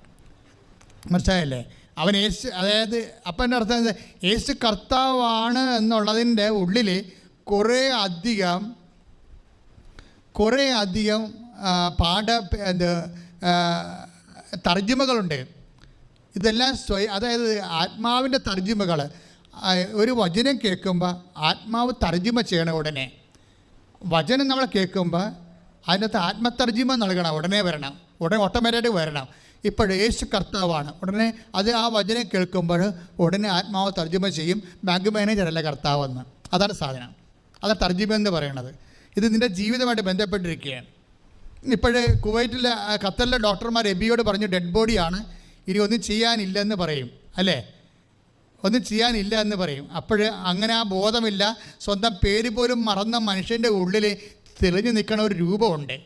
മനസ്സിലായല്ലേ? അവൻ യേശു അതായത് അപ്പന്റെ അർത്ഥം എന്താ? യേശു കർത്താവാണ് എന്നുള്ളതിന്റെ ഉള്ളിൽ കുറേ അധികം കുറേ അധികം പാഠ എന്ത് തർജിമകളുണ്ട്. ഇതെല്ലാം സ്വയം അതായത് ആത്മാവിന്റെ തർജിമകൾ ഒരു വചനം കേൾക്കുമ്പോൾ ആത്മാവ് തർജിമ ചെയ്യണ ഉടനെ വചനം നമ്മൾ കേൾക്കുമ്പോൾ അതിനകത്ത് ആത്മതർജിമ നൽകണം ഉടനെ വരണം ഉടനെ ഓട്ടോമാറ്റിക് വരണം. ഇപ്പോൾ യേശു കർത്താവാണ്. ഉടനെ അത് ആ വചനം കേൾക്കുമ്പോൾ ഉടനെ ആത്മാവ് തർജിമ ചെയ്യും ബാങ്ക് മാനേജറല്ല കർത്താവെന്ന്. അതാണ് സാധനം. അതാണ് തർജിമ എന്ന് പറയണത് ഇത് നിന്റെ ജീവിതമായിട്ട് ബന്ധപ്പെട്ടിരിക്കുകയാണ്. ഇപ്പോഴേ കുവൈറ്റിലെ ഖത്തറിലെ ഡോക്ടർമാർ എബിയോട് പറഞ്ഞു ഡെഡ് ബോഡിയാണ് ഇനി ഒന്നും ചെയ്യാനില്ലെന്ന് പറയും. അല്ലേ? ഒന്നും ചെയ്യാനില്ല എന്ന് പറയും. അപ്പോൾ അങ്ങനെ ആ ബോധമില്ല. സ്വന്തം പേര് പോലും മറന്ന മനുഷ്യന്റെ ഉള്ളിൽ തെളിഞ്ഞു നിൽക്കണ ഒരു രൂപമുണ്ട്.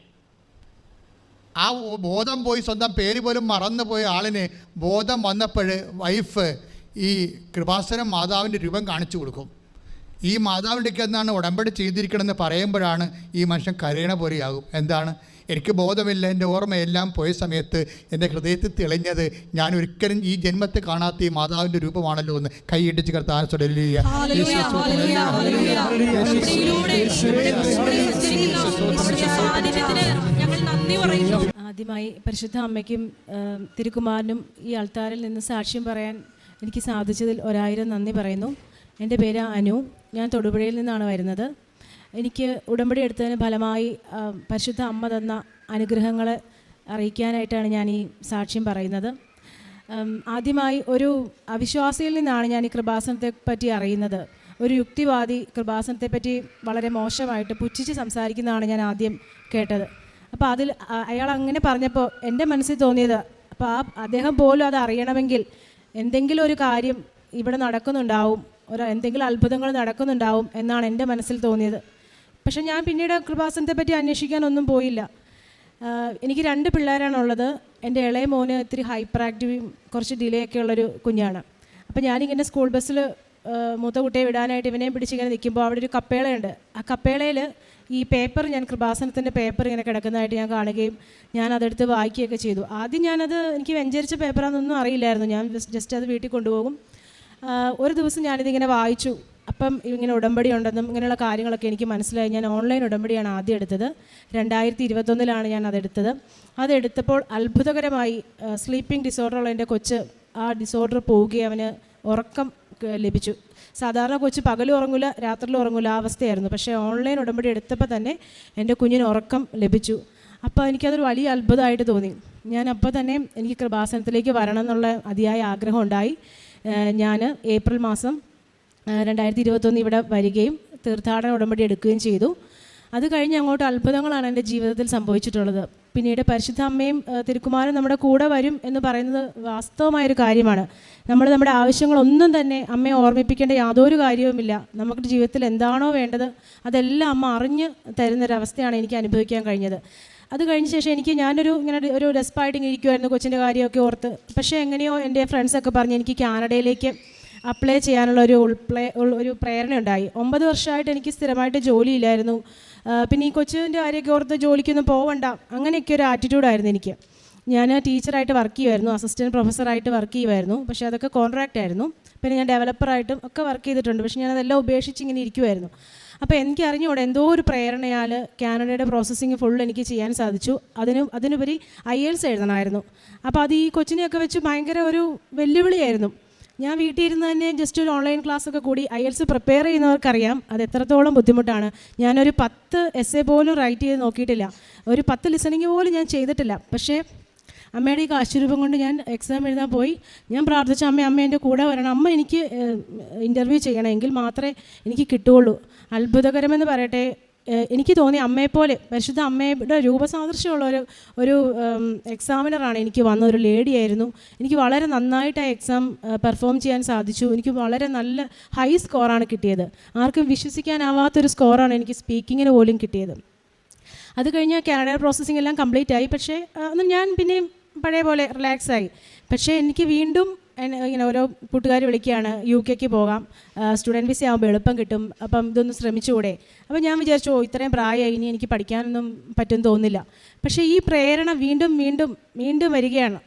ആ ബോധം പോയി സ്വന്തം പേര് പോലും മറന്നു പോയ ആളിന് ബോധം വന്നപ്പോൾ വൈഫ് ഈ കൃപാസനം മാതാവിന്റെ രൂപം കാണിച്ചു കൊടുക്കും. ഈ മാതാവിന്റെ എന്നാണ് ഉടമ്പടി ചെയ്തിരിക്കണമെന്ന് പറയുമ്പോഴാണ് ഈ മനുഷ്യൻ കരയണ പോലെയാകും. എന്താണ്? എനിക്ക് ബോധമില്ല എന്റെ ഓർമ്മയെല്ലാം പോയ സമയത്ത് എന്റെ ഹൃദയത്തിൽ തെളിഞ്ഞത് ഞാൻ ഒരിക്കലും ഈ ജന്മത്തെ കാണാത്ത ഈ മാതാവിന്റെ രൂപമാണല്ലോ എന്ന് കൈയിടിച്ച് കർത്താൻ പറയുന്നു. ആദ്യമായി പരിശുദ്ധ അമ്മയ്ക്കും തിരുക്കുമാരനും ഈ ആൾത്താരിൽ നിന്ന് സാക്ഷ്യം പറയാൻ എനിക്ക് സാധിച്ചതിൽ ഒരായിരം നന്ദി പറയുന്നു. എന്റെ പേര് അനു. ഞാൻ തൊടുപുഴയിൽ നിന്നാണ് വരുന്നത്. എനിക്ക് ഉടമ്പടി എടുത്തതിന് ഫലമായി പരിശുദ്ധ അമ്മ തന്ന അനുഗ്രഹങ്ങൾ അറിയിക്കാനായിട്ടാണ് ഞാൻ ഈ സാക്ഷ്യം പറയുന്നത്. ആദ്യമായി ഒരു അവിശ്വാസിയിൽ നിന്നാണ് ഞാൻ ഈ കൃപാസനത്തെ പറ്റി അറിയുന്നത്. ഒരു യുക്തിവാദി കൃപാസനത്തെപ്പറ്റി വളരെ മോശമായിട്ട് പുച്ഛിച്ച് സംസാരിക്കുന്നതാണ് ഞാൻ ആദ്യം കേട്ടത്. അപ്പോൾ അതിൽ അയാൾ അങ്ങനെ പറഞ്ഞപ്പോൾ എന്റെ മനസ്സിൽ തോന്നിയത് അപ്പോൾ ആ അദ്ദേഹം പോലും അത് അറിയണമെങ്കിൽ എന്തെങ്കിലും ഒരു കാര്യം ഇവിടെ നടക്കുന്നുണ്ടാവും ഒരു എന്തെങ്കിലും അത്ഭുതങ്ങൾ നടക്കുന്നുണ്ടാവും എന്നാണ് എന്റെ മനസ്സിൽ തോന്നിയത്. പക്ഷെ ഞാൻ പിന്നീട് കൃപാസനത്തെ പറ്റി അന്വേഷിക്കാനൊന്നും പോയില്ല. എനിക്ക് രണ്ട് പിള്ളേരാണുള്ളത് എന്റെ ഇളയ മോന് ഇത്തിരി ഹൈപ്പർ ആക്റ്റീവും കുറച്ച് ഡിലേ ഒക്കെ ഉള്ളൊരു കുഞ്ഞാണ്. അപ്പോൾ ഞാനിങ്ങനെ സ്കൂൾ ബസ്സിൽ മൂത്ത കുട്ടിയെ വിടാനായിട്ട് ഇവനെ പിടിച്ചിങ്ങനെ നിൽക്കുമ്പോൾ അവിടെ ഒരു കപ്പേളയുണ്ട്. ആ കപ്പേളയിൽ ഈ പേപ്പർ ഞാൻ കൃപാസനത്തിന്റെ പേപ്പർ ഇങ്ങനെ കിടക്കുന്നതായിട്ട് ഞാൻ കാണുകയും ഞാൻ അതെടുത്ത് വായിക്കുകയൊക്കെ ചെയ്തു. ആദ്യം ഞാനത് എനിക്ക് വെഞ്ചരിച്ച പേപ്പറാണെന്നൊന്നും അറിയില്ലായിരുന്നു. ഞാൻ ജസ്റ്റ് അത് വീട്ടിൽ കൊണ്ടുപോകും. ഒരു ദിവസം ഞാനിതിങ്ങനെ വായിച്ചു. അപ്പം ഇങ്ങനെ ഉടമ്പടി ഉണ്ടെന്നും ഇങ്ങനെയുള്ള കാര്യങ്ങളൊക്കെ എനിക്ക് മനസ്സിലായി. ഞാൻ ഓൺലൈൻ ഉടമ്പടിയാണ് ആദ്യം എടുത്തത്. രണ്ടായിരത്തി ഇരുപത്തൊന്നിലാണ് ഞാൻ അതെടുത്തത്. അതെടുത്തപ്പോൾ അത്ഭുതകരമായി സ്ലീപ്പിംഗ് ഡിസോർഡർ ഉള്ള എന്റെ കൊച്ച് ആ ഡിസോർഡർ പോവുകയും അവന് ഉറക്കം ലഭിച്ചു. സാധാരണ കൊച്ച് പകലും ഉറങ്ങില്ല രാത്രിയിൽ ഉറങ്ങില്ല ആ അവസ്ഥയായിരുന്നു. പക്ഷേ ഓൺലൈൻ ഉടമ്പടി എടുത്തപ്പോൾ തന്നെ എന്റെ കുഞ്ഞിന് ഉറക്കം ലഭിച്ചു. അപ്പോൾ എനിക്കതൊരു വലിയ അത്ഭുതമായിട്ട് തോന്നി. ഞാൻ അപ്പോൾ തന്നെ എനിക്ക് കൃപാസനത്തിലേക്ക് വരണം എന്നുള്ള അതിയായ ആഗ്രഹം ഉണ്ടായി. ഞാൻ ഏപ്രിൽ മാസം രണ്ടായിരത്തി ഇരുപത്തൊന്ന് ഇവിടെ വരികയും തീർത്ഥാടന ഉടമ്പടി എടുക്കുകയും ചെയ്തു. അത് കഴിഞ്ഞ് അങ്ങോട്ട് അത്ഭുതങ്ങളാണ് എന്റെ ജീവിതത്തിൽ സംഭവിച്ചിട്ടുള്ളത്. പിന്നീട് പരിശുദ്ധ അമ്മയും തിരുക്കുമാരും നമ്മുടെ കൂടെ വരും എന്ന് പറയുന്നത് വാസ്തവമായൊരു കാര്യമാണ്. നമ്മൾ നമ്മുടെ ആവശ്യങ്ങളൊന്നും തന്നെ അമ്മയെ ഓർമ്മിപ്പിക്കേണ്ട യാതൊരു കാര്യവുമില്ല. നമുക്ക് ജീവിതത്തിൽ എന്താണോ വേണ്ടത് അതെല്ലാം അമ്മ അറിഞ്ഞ് തരുന്നൊരവസ്ഥയാണ് എനിക്ക് അനുഭവിക്കാൻ കഴിഞ്ഞത്. അത് കഴിഞ്ഞ ശേഷം എനിക്ക് ഞാനൊരു ഇങ്ങനെ ഒരു ഡെസ്പായിട്ട് ഇരിക്കുമായിരുന്നു കൊച്ചിന്റെ കാര്യമൊക്കെ ഓർത്ത്. പക്ഷേ എങ്ങനെയോ എന്റെ ഫ്രണ്ട്സൊക്കെ പറഞ്ഞ് എനിക്ക് കാനഡയിലേക്ക് അപ്ലൈ ചെയ്യാനുള്ള ഒരു ഉൾപ്ലേ ഒരു പ്രേരണ ഉണ്ടായി ഒമ്പത് വർഷമായിട്ട് എനിക്ക് സ്ഥിരമായിട്ട് ജോലിയില്ലായിരുന്നു. പിന്നെ ഈ കൊച്ചിന്റെ കാര്യമൊക്കെ ഓർത്ത് ജോലിക്കൊന്നും പോവണ്ട. അങ്ങനെയൊക്കെ ഒരു ആറ്റിറ്റ്യൂഡായിരുന്നു എനിക്ക്. ഞാൻ ടീച്ചറായിട്ട് വർക്ക് ചെയ്യുമായിരുന്നു. അസിസ്റ്റന്റ് പ്രൊഫസറായിട്ട് വർക്ക് ചെയ്യുമായിരുന്നു. പക്ഷേ അതൊക്കെ കോൺട്രാക്റ്റ് ആയിരുന്നു. പിന്നെ ഞാൻ ഡെവലപ്പറായിട്ടും ഒക്കെ വർക്ക് ചെയ്തിട്ടുണ്ട്. പക്ഷേ ഞാൻ അതെല്ലാം ഉപേക്ഷിച്ച് ഇങ്ങനെ ഇരിക്കുമായിരുന്നു. അപ്പോൾ എനിക്ക് അറിഞ്ഞുകൂടെ എന്തോ ഒരു പ്രേരണയാൽ കാനഡയുടെ പ്രോസസ്സിങ് ഫുൾ എനിക്ക് ചെയ്യാൻ സാധിച്ചു. അതിന് അതിനുപരി ഐ എൽസ് എഴുതണമായിരുന്നു. അപ്പോൾ അത് ഈ കൊച്ചിനെയൊക്കെ വെച്ച് ഭയങ്കര ഒരു വെല്ലുവിളിയായിരുന്നു. ഞാൻ വീട്ടിൽ ഇരുന്ന് തന്നെ ജസ്റ്റ് ഒരു ഓൺലൈൻ ക്ലാസ് ഒക്കെ കൂടി ഐ എൽസ് പ്രിപ്പയർ ചെയ്യുന്നവർക്കറിയാം. അത് എത്രത്തോളം ബുദ്ധിമുട്ടാണ്. ഞാനൊരു പത്ത് എസ് എ പോലും റൈറ്റ് ചെയ്ത് നോക്കിയിട്ടില്ല. ഒരു പത്ത് ലിസണിങ് പോലും ഞാൻ ചെയ്തിട്ടില്ല. പക്ഷേ അമ്മയുടെ ഈ കാശുരൂപം കൊണ്ട് ഞാൻ എക്സാം എഴുതാൻ പോയി. ഞാൻ പ്രാർത്ഥിച്ച അമ്മ അമ്മ എന്റെ കൂടെ വരണം. അമ്മ എനിക്ക് ഇന്റർവ്യൂ ചെയ്യണമെങ്കിൽ മാത്രമേ എനിക്ക് കിട്ടുകയുള്ളൂ. അത്ഭുതകരമെന്ന് പറയട്ടെ. എനിക്ക് തോന്നി അമ്മയെപ്പോലെ പരിശുദ്ധ അമ്മയുടെ രൂപസാദൃശ്യമുള്ള ഒരു ഒരു എക്സാമിനറാണ് എനിക്ക് വന്ന ഒരു ലേഡിയായിരുന്നു എനിക്ക് വളരെ നന്നായിട്ട് ആ എക്സാം പെർഫോം ചെയ്യാൻ സാധിച്ചു. എനിക്ക് വളരെ നല്ല ഹൈ സ്കോറാണ് കിട്ടിയത്. ആർക്കും വിശ്വസിക്കാനാവാത്തൊരു സ്കോറാണ് എനിക്ക് സ്പീക്കിങ്ങിന് പോലും കിട്ടിയത്. അത് കഴിഞ്ഞ് കാനഡ പ്രോസസ്സിംഗ് എല്ലാം കംപ്ലീറ്റ് ആയി. പക്ഷേ ഞാൻ പിന്നെയും പഴയ പോലെ റിലാക്സായി പക്ഷേ എനിക്ക് വീണ്ടും ഇങ്ങനെ ഓരോ കൂട്ടുകാർ വിളിക്കുകയാണ് യു കെക്ക് പോകാം സ്റ്റുഡന്റ് വിസ ആകുമ്പോൾ എളുപ്പം കിട്ടും അപ്പം ഇതൊന്ന് ശ്രമിച്ചുകൂടെ? അപ്പം ഞാൻ വിചാരിച്ചു ഓ ഇത്രയും പ്രായമായി ഇനി എനിക്ക് പഠിക്കാനൊന്നും പറ്റും തോന്നില്ല. പക്ഷേ ഈ പ്രേരണ വീണ്ടും വീണ്ടും വീണ്ടും വരികയാണ്.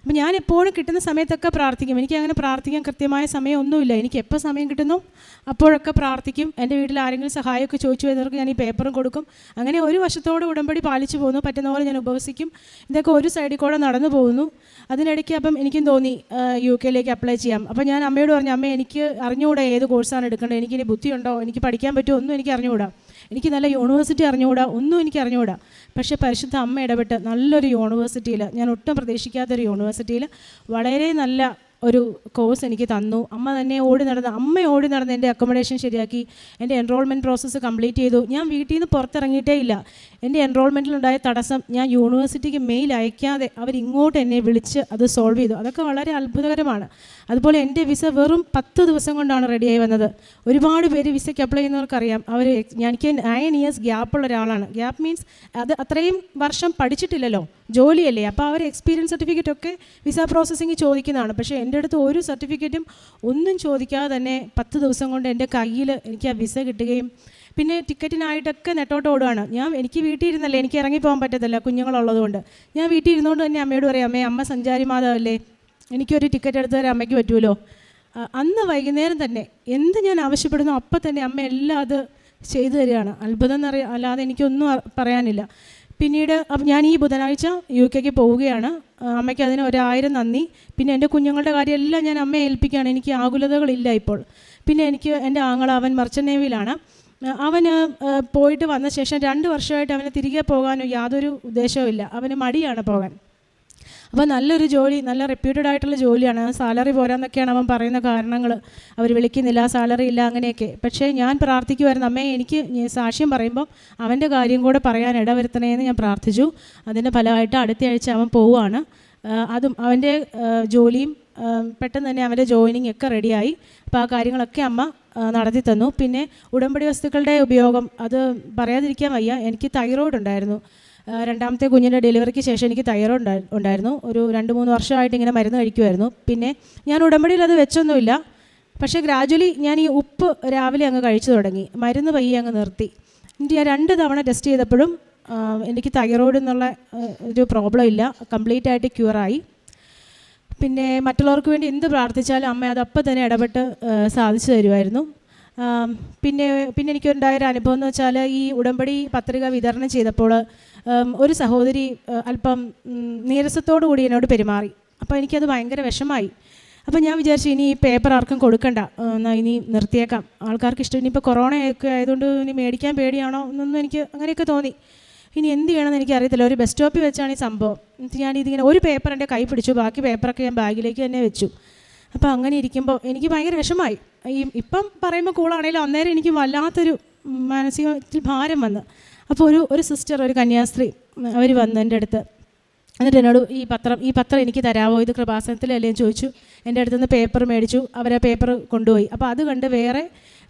അപ്പം ഞാൻ എപ്പോഴും കിട്ടുന്ന സമയത്തൊക്കെ പ്രാർത്ഥിക്കും. എനിക്ക് അങ്ങനെ പ്രാർത്ഥിക്കാൻ കൃത്യമായ സമയമൊന്നുമില്ല. എനിക്ക് എപ്പോൾ സമയം കിട്ടുന്നു അപ്പോഴൊക്കെ പ്രാർത്ഥിക്കും. എന്റെ വീട്ടിൽ ആരെങ്കിലും സഹായമൊക്കെ ചോദിച്ചു വരുന്നവർക്ക് ഞാൻ ഈ പേപ്പറും കൊടുക്കും. അങ്ങനെ ഒരു വശത്തോടെ ഉടമ്പടി പാലിച്ചു പോകുന്നു. പറ്റുന്ന പോലെ ഞാൻ ഉപവസിക്കും. ഇതൊക്കെ ഒരു സൈഡിൽ കൂടെ നടന്നു പോകുന്നു. അതിനിടയ്ക്ക് അപ്പം എനിക്കും തോന്നി യു കെയിലേക്ക് അപ്ലൈ ചെയ്യാം. അപ്പം ഞാൻ അമ്മയോട് പറഞ്ഞു അമ്മ എനിക്ക് അറിഞ്ഞുകൂടാ ഏത് കോഴ്സാണ് എടുക്കേണ്ടത്? എനിക്കിനി ബുദ്ധിയുണ്ടോ? എനിക്ക് പഠിക്കാൻ പറ്റുമോ? ഒന്നും എനിക്ക് അറിഞ്ഞുകൂടാ. എനിക്ക് നല്ല യൂണിവേഴ്സിറ്റി അറിഞ്ഞുകൂടാ? ഒന്നും എനിക്ക് അറിഞ്ഞുകൂടാ. പക്ഷേ പരിശുദ്ധ അമ്മ ഇടപെട്ട് നല്ലൊരു യൂണിവേഴ്സിറ്റിയിൽ ഞാൻ ഒട്ടും പ്രതീക്ഷിക്കാത്തൊരു യൂണിവേഴ്സിറ്റിയിൽ വളരെ നല്ല ഒരു കോഴ്സ് എനിക്ക് തന്നു. അമ്മ തന്നെ ഓടി നടന്ന് അമ്മ ഓടി നടന്ന് എന്റെ അക്കോമഡേഷൻ ശരിയാക്കി. എന്റെ എൻറോൾമെന്റ് പ്രോസസ്സ് കംപ്ലീറ്റ് ചെയ്തു. ഞാൻ വീട്ടിൽ നിന്ന് പുറത്തിറങ്ങിയിട്ടേ ഇല്ല. എന്റെ എൻറോൾമെന്റിലുണ്ടായ തടസ്സം ഞാൻ യൂണിവേഴ്സിറ്റിക്ക് മെയിൽ അയക്കാതെ അവരിങ്ങോട്ട് എന്നെ വിളിച്ച് അത് സോൾവ് ചെയ്തു. അതൊക്കെ വളരെ അത്ഭുതകരമാണ്. അതുപോലെ എന്റെ വിസ വെറും പത്ത് ദിവസം കൊണ്ടാണ് റെഡിയായി വന്നത്. ഒരുപാട് പേര് വിസയ്ക്ക് അപ്ലൈ ചെയ്യുന്നവർക്കറിയാം. അവർ എനിക്ക് നയൻ ഇയേഴ്സ് ഗ്യാപ്പുള്ള ഒരാളാണ്. ഗ്യാപ്പ് മീൻസ് അത് അത്രയും വർഷം പഠിച്ചിട്ടില്ലല്ലോ. ജോലിയല്ലേ. അപ്പോൾ അവർ എക്സ്പീരിയൻസ് സർട്ടിഫിക്കറ്റ് ഒക്കെ വിസ പ്രോസസ്സിങ് ചോദിക്കുന്നതാണ്. പക്ഷേ അടുത്ത് ഒരു സർട്ടിഫിക്കറ്റും ഒന്നും ചോദിക്കാതെ തന്നെ പത്ത് ദിവസം കൊണ്ട് എന്റെ കയ്യിൽ എനിക്ക് ആ വിസ കിട്ടുകയും പിന്നെ ടിക്കറ്റിനായിട്ടൊക്കെ നെട്ടോട്ട് ഓടുകയാണ് ഞാൻ എനിക്ക് വീട്ടിൽ ഇരുന്നല്ലേ എനിക്ക് ഇറങ്ങി പോകാൻ പറ്റത്തില്ല കുഞ്ഞുങ്ങളുള്ളതുകൊണ്ട്. ഞാൻ വീട്ടിൽ ഇരുന്നുകൊണ്ട് തന്നെ അമ്മയോട് പറയാം അമ്മേ അമ്മ സഞ്ചാരി മാതാവല്ലേ എനിക്കൊരു ടിക്കറ്റ് എടുത്ത് തരാൻ അമ്മയ്ക്ക് പറ്റുമല്ലോ. അന്ന് വൈകുന്നേരം തന്നെ എന്ത് ഞാൻ ആവശ്യപ്പെടുന്നു അപ്പം തന്നെ അമ്മ എല്ലാം അത് ചെയ്തു തരികയാണ്. അത്ഭുതം എന്നറിയ അല്ലാതെ എനിക്കൊന്നും പറയാനില്ല. പിന്നീട് അപ്പം ഞാൻ ഈ ബുധനാഴ്ച യു കെക്ക് പോവുകയാണ്. അമ്മയ്ക്ക് അതിന് ഒരായിരം നന്ദി. പിന്നെ എന്റെ കുഞ്ഞുങ്ങളുടെ കാര്യം എല്ലാം ഞാൻ അമ്മയെ ഏൽപ്പിക്കുകയാണ്. എനിക്ക് ആകുലതകളില്ല ഇപ്പോൾ. പിന്നെ എനിക്ക് എന്റെ ആങ്ങള അവൻ മർച്ചന്റ് നേവിയിലാണ് ആ, അവന് പോയിട്ട് വന്ന ശേഷം രണ്ട് വർഷമായിട്ട് അവന് തിരികെ പോകാനോ യാതൊരു ഉദ്ദേശവും ഇല്ല അവന് മടിയാണ് പോകാൻ. അപ്പോൾ നല്ലൊരു ജോലി നല്ല റെപ്യൂട്ടഡ് ആയിട്ടുള്ള ജോലിയാണ്. സാലറി പോരാന്നൊക്കെയാണ് അവൻ പറയുന്ന കാരണങ്ങൾ. അവർ വിളിക്കുന്നില്ല സാലറി ഇല്ല അങ്ങനെയൊക്കെ. പക്ഷേ ഞാൻ പ്രാർത്ഥിക്കുമായിരുന്നു അമ്മേ എനിക്ക് സാക്ഷ്യം പറയുമ്പോൾ അവന്റെ കാര്യം കൂടെ പറയാൻ ഇടവരുത്തണേ എന്ന് ഞാൻ പ്രാർത്ഥിച്ചു. അതിന്റെ ഫലമായിട്ട് അടുത്ത ആഴ്ച അവൻ പോവുകയാണ്. അതും അവന്റെ ജോലിയും പെട്ടെന്ന് തന്നെ അവന്റെ ജോയിനിങ് ഒക്കെ റെഡിയായി അപ്പോൾ ആ കാര്യങ്ങളൊക്കെ അമ്മ നടത്തി തന്നു. പിന്നെ ഉടമ്പടി വസ്തുക്കളുടെ ഉപയോഗം അത് പറയാതിരിക്കാൻ വയ്യ. എനിക്ക് തൈറോയ്ഡ് ഉണ്ടായിരുന്നു. രണ്ടാമത്തെ കുഞ്ഞിന്റെ ഡെലിവറിക്ക് ശേഷം എനിക്ക് തൈറോയ്ഡ് ഉണ്ടായിരുന്നു. ഒരു രണ്ട് മൂന്ന് വർഷമായിട്ട് ഇങ്ങനെ മരുന്ന് കഴിക്കുമായിരുന്നു പിന്നെ ഞാൻ ഉടമ്പടിയിൽ അത് വെച്ചൊന്നുമില്ല. പക്ഷേ ഗ്രാജ്വലി ഞാൻ ഈ ഉപ്പ് രാവിലെ അങ്ങ് കഴിച്ചു തുടങ്ങി. മരുന്ന് പയ്യെ അങ്ങ് നിർത്തി. എന്നിട്ട് ഞാൻ രണ്ട് തവണ ടെസ്റ്റ് ചെയ്തപ്പോഴും എനിക്ക് തൈറോയ്ഡ് എന്നുള്ള ഒരു പ്രോബ്ലം ഇല്ല. കംപ്ലീറ്റ് ആയിട്ട് ക്യൂറായി പിന്നെ മറ്റുള്ളവർക്ക് വേണ്ടി എന്ത് പ്രാർത്ഥിച്ചാലും അമ്മ അതപ്പം തന്നെ ഇടപെട്ട് സാധിച്ചു തരുമായിരുന്നു പിന്നെ പിന്നെ എനിക്കുണ്ടായ ഒരു അനുഭവം എന്ന് വെച്ചാൽ ഈ ഉടമ്പടി പത്രിക വിതരണം ചെയ്തപ്പോൾ ഒരു സഹോദരി അല്പം നീരസത്തോടു കൂടി എന്നോട് പെരുമാറി. അപ്പോൾ എനിക്കത് ഭയങ്കര വിഷമായി അപ്പോൾ ഞാൻ വിചാരിച്ചു ഇനി ഈ പേപ്പർ ആർക്കും കൊടുക്കണ്ട. എന്നാൽ ഇനി നിർത്തിയേക്കാം. ആൾക്കാർക്ക് ഇഷ്ടം ഇനിയിപ്പോൾ കൊറോണയൊക്കെ ആയതുകൊണ്ട് ഇനി മേടിക്കാൻ പേടിയാണോ എന്നൊന്നും എനിക്ക് അങ്ങനെയൊക്കെ തോന്നി. ഇനി എന്ത് ചെയ്യണമെന്ന് എനിക്കറിയത്തില്ല. ഒരു ബസ് സ്റ്റോപ്പിൽ വെച്ചാണ് ഈ സംഭവം. ഞാൻ ഇതിങ്ങനെ ഒരു പേപ്പർ എന്റെ കൈ പിടിച്ചു. ബാക്കി പേപ്പറൊക്കെ ഞാൻ ബാഗിലേക്ക് തന്നെ വെച്ചു. അപ്പോൾ അങ്ങനെ ഇരിക്കുമ്പോൾ എനിക്ക് ഭയങ്കര വിഷമായി ഈ ഇപ്പം പറയുമ്പോൾ കൂളാണെങ്കിലും അന്നേരം എനിക്ക് വല്ലാത്തൊരു മാനസികത്തിൽ ഭാരം വന്ന്. അപ്പോൾ ഒരു ഒരു സിസ്റ്റർ ഒരു കന്യാസ്ത്രീ അവർ വന്നു എന്റെ അടുത്ത്. എന്നിട്ട് എന്നോട് ഈ പത്രം ഈ പത്രം എനിക്ക് തരാമോ ഇത് കൃപാസനത്തിലല്ലേ ചോദിച്ചു. എന്റെ അടുത്ത് നിന്ന് പേപ്പർ മേടിച്ചു. അവരെ പേപ്പർ കൊണ്ടുപോയി. അപ്പോൾ അത് കണ്ട് വേറെ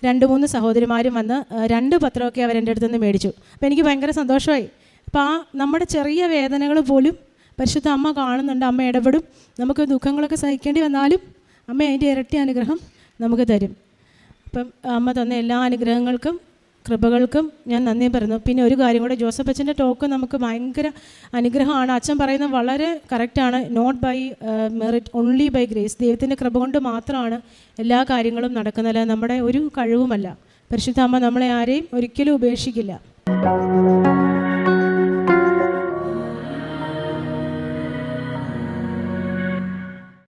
രണ്ട് മൂന്ന് സഹോദരിമാരും വന്ന് രണ്ട് പത്രമൊക്കെ അവർ എന്റെ അടുത്ത് നിന്ന് മേടിച്ചു. അപ്പോൾ എനിക്ക് ഭയങ്കര സന്തോഷമായി. അപ്പോൾ ആ നമ്മുടെ ചെറിയ വേദനകൾ പോലും പരിശുദ്ധ അമ്മ കാണുന്നുണ്ട്. അമ്മ ഇടപെടും. നമുക്ക് ദുഃഖങ്ങളൊക്കെ സഹിക്കേണ്ടി വന്നാലും അമ്മ അതിന്റെ ഇരട്ടി അനുഗ്രഹം നമുക്ക് തരും. അപ്പം അമ്മ തന്ന എല്ലാ അനുഗ്രഹങ്ങൾക്കും കൃപകൾക്കും ഞാൻ നന്ദി പറയുന്നു. പിന്നെ ഒരു കാര്യം കൂടെ ജോസഫ് അച്ഛന്റെ ടോക്ക് നമുക്ക് ഭയങ്കര അനുഗ്രഹമാണ്. അച്ഛൻ പറയുന്നത് വളരെ കറക്റ്റാണ് not by merit only by grace ദൈവത്തിന്റെ കൃപ കൊണ്ട് മാത്രമാണ് എല്ലാ കാര്യങ്ങളും നടക്കുന്നത്. നമ്മുടെ ഒരു കഴിവുമല്ല. പരിശുദ്ധ അമ്മ നമ്മളെ ആരെയും ഒരിക്കലും ഉപേക്ഷിക്കില്ല.